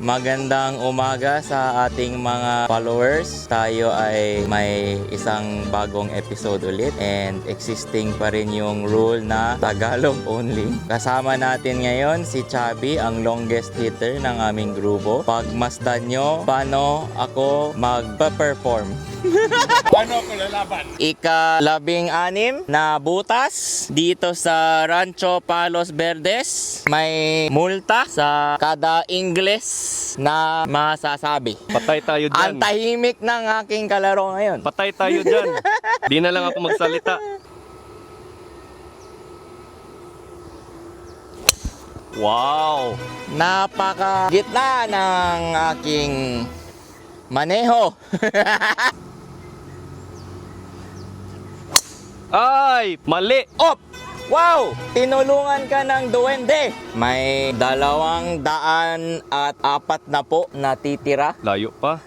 Magandang umaga sa ating mga followers. Tayo ay may isang bagong episode ulit and existing pa rin yung rule na Tagalog only. Kasama natin ngayon si Chabi, ang longest hitter ng aming grupo. Pagmasdan nyo paano ako magpa-perform. Paano ako lalaban? Ika-labing anim na butas dito sa Rancho Palos Verdes. May multa sa kada Ingles na masasabi. Patay tayo Ang dyan. tahimik ng aking kalaro ngayon. Patay tayo dyan. Di na lang ako magsalita. Wow! Napaka gitna ng aking maneho. Ay! Mali! Op! Wow! Tinulungan ka ng duwende. May dalawang daan at apat na po natitira. Layo pa.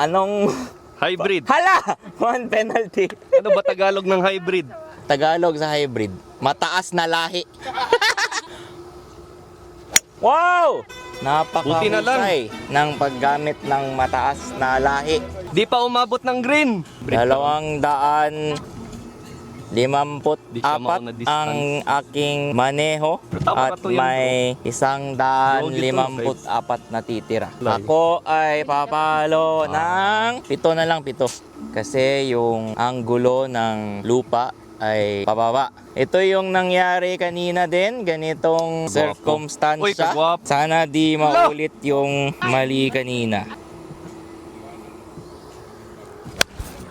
Anong... Hybrid. Hala! One penalty. Ano ba Tagalog ng hybrid? Tagalog sa hybrid. Mataas na lahi. wow! Buti na lang. Napakahusay ng paggamit ng mataas na lahi. Di pa umabot ng green. Dalawang daan limamput Di siya apat mauna distance. ang aking maneho at may isang daan limamput apat na titira. Ako ay papalo ng pito na lang pito kasi yung anggulo ng lupa ay pababa. Ito yung nangyari kanina din, ganitong kagwap. Sana di maulit yung mali kanina.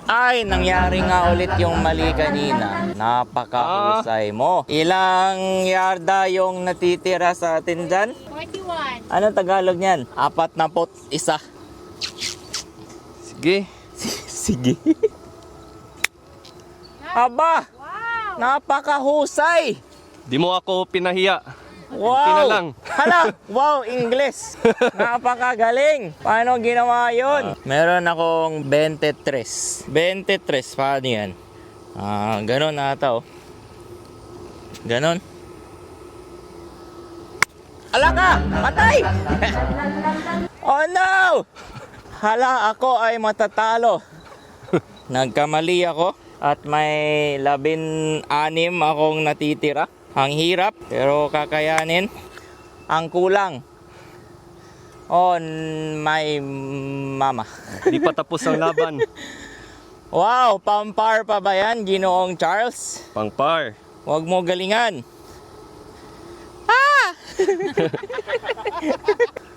Ay, nangyari nga ulit yung mali kanina. Napakahusay mo. Ilang yarda yung natitira sa atin dyan? 41. Anong Tagalog niyan? Apat na pot isa. Sige. Sige. Aba! Wow! Napakahusay! Di mo ako pinahiya. Wow! na lang. Hala! Wow! English! Napakagaling! Paano ginawa yun? Meron akong 23. 23. Paano yan? Ah, ganon ata oh. Ganon. Ala ka! Patay! oh no! Hala, ako ay matatalo. Nagkamali ako at may labin anim akong natitira. Ang hirap pero kakayanin. Ang kulang. On my mama. Di pa tapos ang laban. Wow, pampar pa ba yan, Ginoong Charles? Pang par. Huwag mo galingan. Ah!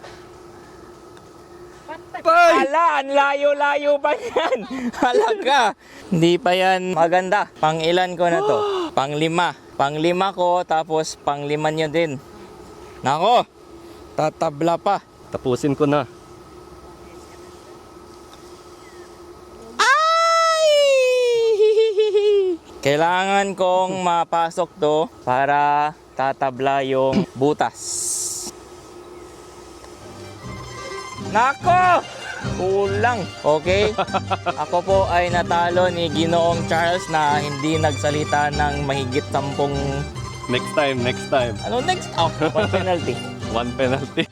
Pay! Ala, ang layo-layo pa yan. Halaga. Hindi pa yan maganda. Pang ilan ko na to? Pang lima. Pang lima ko, tapos pang lima nyo din. Nako, tatabla pa. Tapusin ko na. Ay! Kailangan kong mapasok to para tatabla yung butas. Nako! Kulang. Okay? Ako po ay natalo ni Ginoong Charles na hindi nagsalita ng mahigit sampung... Next time, next time. Ano next? Oh, one penalty. One penalty.